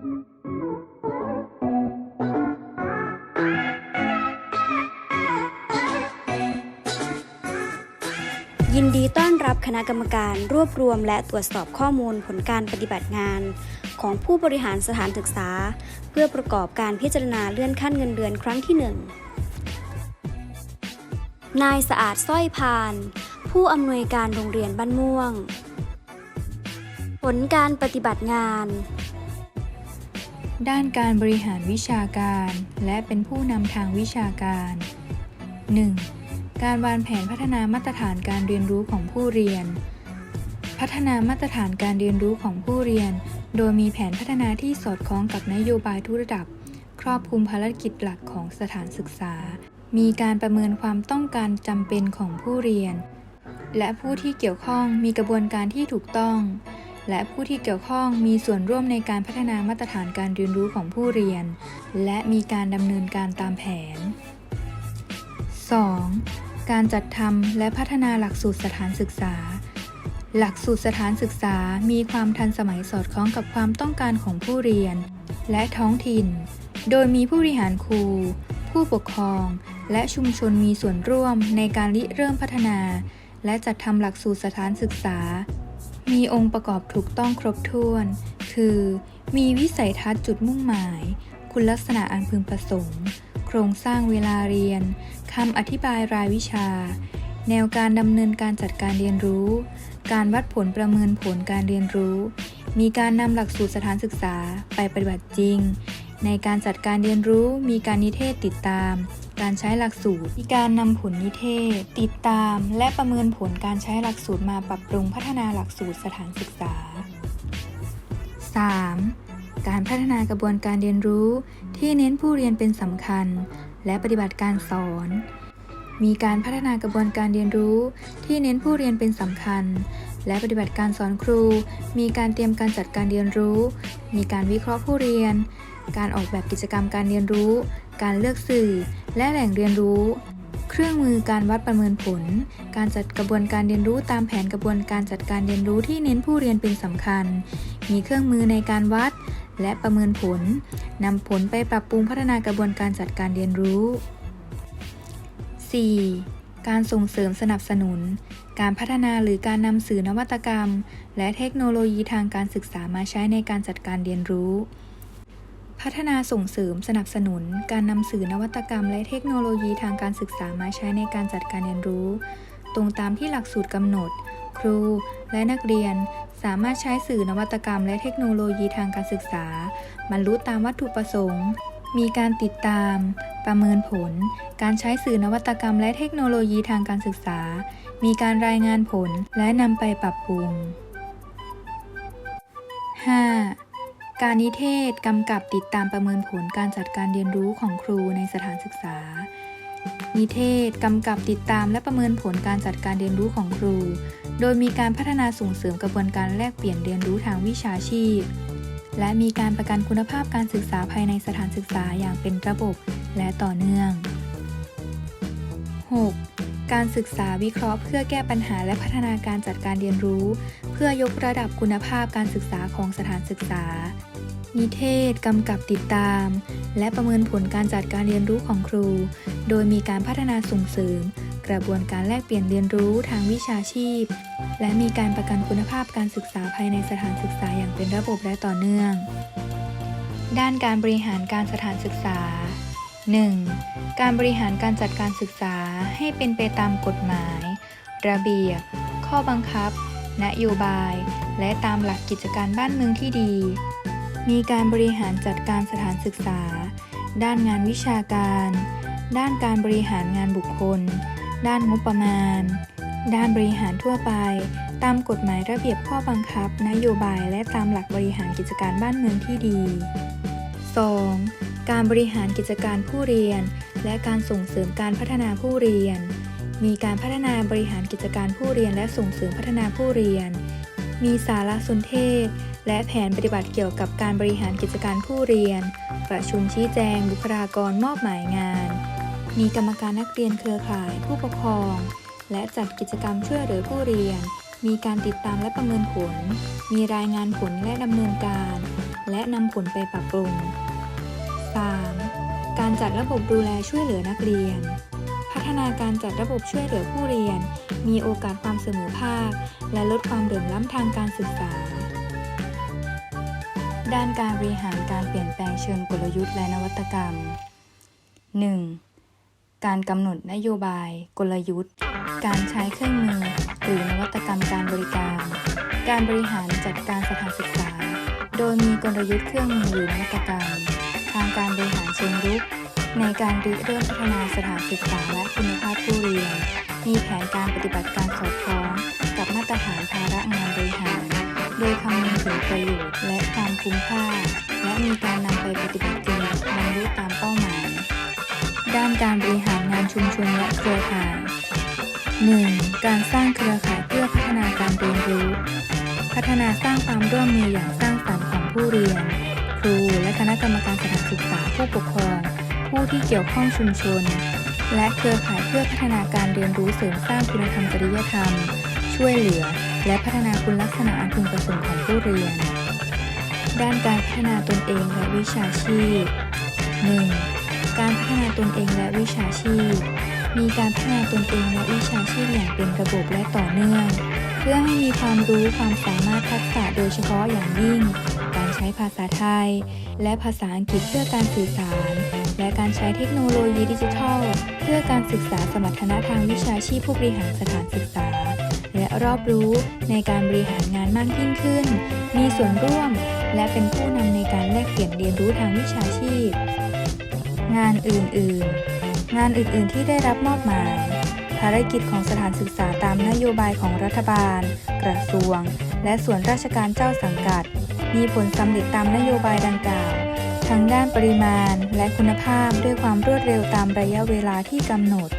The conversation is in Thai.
ยินดีต้อนรับคณะกรรมการรวบรวมและตรวจสอบข้อมูลผลการปฏิบัติงาน ของผู้บริหารสถานศึกษา เพื่อประกอบการพิจารณาเลื่อนขั้นเงินเดือนครั้งที่ 1 นายสะอาดสร้อยพาน ผู้อำนวยการโรงเรียนบ้านม่วง ผลการปฏิบัติงาน ด้านการบริหารวิชาการ และเป็นผู้นำทางวิชาการ 1. การวางแผนพัฒนามาตรฐานการเรียนรู้ของผู้เรียน พัฒนามาตรฐานการเรียนรู้ของผู้เรียน โดยมีแผนพัฒนาที่สอดคล้องกับนโยบายทุกระดับ ครอบคลุมภารกิจหลักของสถานศึกษา มีการประเมินความต้องการจำเป็นของผู้เรียน และผู้ที่เกี่ยวข้องมีกระบวนการที่ถูกต้อง และผู้ที่เกี่ยวข้องมีส่วนร่วมในการพัฒนามาตรฐานการเรียนรู้ของผู้เรียน และมีการดำเนินการตามแผน 2. การจัดทำและพัฒนาหลักสูตรสถานศึกษา หลักสูตรสถานศึกษามีความทันสมัยสอดคล้องกับความต้องการของผู้เรียน และท้องถิ่น โดยมีผู้บริหารครู ผู้ปกครอง และชุมชนมีส่วนร่วมในการริเริ่มพัฒนา และจัดทำหลักสูตรสถานศึกษา มีองค์ประกอบถูกต้องครบถ้วน คือ มีวิสัยทัศน์จุดมุ่งหมาย คุณลักษณะอันพึงประสงค์ โครงสร้างเวลาเรียนคำอธิบายรายวิชา แนวการดำเนินการจัดการเรียนรู้ การวัดผลประเมินผลการเรียนรู้ มีการนำหลักสูตรสถานศึกษาไปปฏิบัติจริง ในการจัดการเรียนรู้มีการนิเทศติดตาม การใช้หลักสูตร มีการนำผลนิเทศ ติดตาม และประเมินผลการใช้หลักสูตรมาปรับปรุงพัฒนาหลักสูตรสถานศึกษา 3. การพัฒนากระบวนการเรียนรู้ที่เน้นผู้เรียนเป็นสำคัญ และปฏิบัติการสอน มีการพัฒนากระบวนการเรียนรู้ที่เน้นผู้เรียนเป็นสำคัญ และปฏิบัติการสอนครู มีการเตรียมการจัดการเรียนรู้ มีการวิเคราะห์ผู้เรียน การออกแบบกิจกรรมการเรียนรู้ การเลือกสื่อ และแหล่งเรียนรู้ เครื่องมือการวัดประเมินผล การจัดกระบวนการเรียนรู้ตามแผนกระบวนการจัดการเรียนรู้ที่เน้นผู้เรียนเป็นสำคัญ มีเครื่องมือในการวัด และประเมินผลนำผลไปปรับปรุงพัฒนากระบวนการจัดการเรียนรู้ 4. การส่งเสริมสนับสนุน การพัฒนาหรือการนำสื่อนวัตกรรม และเทคโนโลยีทางการศึกษามาใช้ในการจัดการเรียนรู้ พัฒนาส่งเสริมสนับสนุน การนำสื่อนวัตกรรม และเทคโนโลยีทางการศึกษามาใช้ในการจัดการเรียนรู้ ตรงตามที่หลักสูตรกำหนด ครูและนักเรียน สามารถใช้สื่อนวัตกรรม และเทคโนโลยีทางการศึกษาบรรลุตามวัตถุประสงค์ มีการติดตาม ประเมินผล การใช้สื่อนวัตกรรม และเทคโนโลยีทางการศึกษา มีการรายงานผลและนำไปปรับปรุง 5. การนิเทศกำกับติดตามประเมินผลการจัดการเรียนรู้ของครูในสถานศึกษา นิเทศกำกับติดตามและประเมินผลการจัดการเรียนรู้ของครู โดยมีการพัฒนาส่งเสริมกระบวนการแลกเปลี่ยนเรียนรู้ทางวิชาชีพ และมีการประกันคุณภาพการศึกษาภายในสถานศึกษาอย่างเป็นระบบและต่อเนื่อง 6. การศึกษาวิเคราะห์เพื่อแก้ปัญหาและพัฒนาการจัดการเรียนรู้ เพื่อยกระดับคุณภาพการศึกษาของสถานศึกษา นิเทศ กำกับติดตาม และประเมินผลการจัดการเรียนรู้ของครู โดยมีการพัฒนาส่งเสริม กระบวนการแลกเปลี่ยนเรียนรู้ทางวิชาชีพ และมีการประกันคุณภาพการศึกษาภายในสถานศึกษาอย่างเป็นระบบและต่อเนื่อง ด้านการบริหารการสถานศึกษา 1. การบริหารการจัดการศึกษาให้เป็นไปตามกฎหมาย ระเบียบ ข้อบังคับ นโยบาย และตามหลักกิจการบ้านเมืองที่ดี มีการบริหารจัดการสถานศึกษา ด้านงานวิชาการ ด้านการบริหารงานบุคคล ด้านงบประมาณ ด้านบริหารทั่วไป ตามกฎหมายระเบียบข้อบังคับ นโยบายและตามหลักบริหารกิจการบ้านเมืองที่ดี 2. การบริหารกิจการผู้เรียน และการส่งเสริมการพัฒนาผู้เรียน มีการพัฒนาบริหารกิจการผู้เรียนและส่งเสริมพัฒนาผู้เรียน มีสารสนเทศและแผนปฏิบัติเกี่ยวกับการบริหารกิจการผู้เรียน ประชุมชี้แจง บุคลากรมอบหมายงาน มีกรรมการนักเรียนเครือข่าย ผู้ปกครอง และจัดกิจกรรมช่วยเหลือผู้เรียน มีการติดตามและประเมินผล มีรายงานผลและดำเนินการ และนำผลไปปรับปรุง 3. การจัดระบบดูแลช่วยเหลือนักเรียน พัฒนาการจัดระบบช่วยเหลือผู้เรียน มีโอกาสความเสมอภาค และลดความเหลื่อมล้ำทางการศึกษา ด้านการบริหารการเปลี่ยนแปลงเชิงกลยุทธ์และนวัตกรรม 1. การกำหนดนโยบาย กลยุทธ์ การใช้เครื่องมือ หรือนวัตกรรมการบริการ การบริหารจัดการสถานศึกษา โดยมีกลยุทธ์เครื่องมือหรือนวัตกรรม ทางการบริหารเชิงรุก ในการริเริ่มพัฒนาสถานศึกษาและคุณภาพผู้เรียน มีแผนการปฏิบัติการสอดคล้อง กับมาตรฐานภาระงานบริหาร โดยคำนึงถึงประโยชน์และความคุ้มค่า และมีการนำไปปฏิบัติจริงบรรลุตามเป้าหมาย ด้านการบริหารงานชุมชนและเครือข่าย 1. การสร้างเครือข่ายเพื่อพัฒนาการเรียนรู้ พัฒนาสร้างความร่วมมืออย่างสร้างสรรค์ของผู้เรียน ครูและคณะกรรมการสถานศึกษาผู้ปกครอง ผู้ที่เกี่ยวข้องชุมชน และเครือข่ายเพื่อพัฒนาการเรียนรู้เสริมสร้างคุณธรรมจริยธรรม ช่วยเหลือ และพัฒนาคุณลักษณะอันพึงประสงค์ของผู้เรียน ด้านการพัฒนาตนเองและวิชาชีพ 1. การพัฒนาตนเองและวิชาชีพ มีการพัฒนาตนเองและวิชาชีพอย่างเป็นระบบและต่อเนื่อง เพื่อให้มีความรู้ความสามารถทักษะโดยเฉพาะอย่างยิ่ง การใช้ภาษาไทย และภาษาอังกฤษเพื่อการสื่อสาร และการใช้เทคโนโลยีดิจิทัล เพื่อการศึกษาสมรรถนะทางวิชาชีพผู้บริหารสถานศึกษา รอบรู้ในการบริหารงานมากยิ่งขึ้น มีส่วนร่วม และเป็นผู้นำในการแลกเปลี่ยนเรียนรู้ทางวิชาชีพ งานอื่นๆ งานอื่นๆที่ได้รับมอบหมาย ภารกิจของสถานศึกษาตามนโยบายของรัฐบาล กระทรวง และส่วนราชการเจ้าสังกัด มีผลสำเร็จตามนโยบายดังกล่าวทั้งด้านปริมาณและคุณภาพด้วยความรวดเร็วตามระยะเวลาที่กำหนด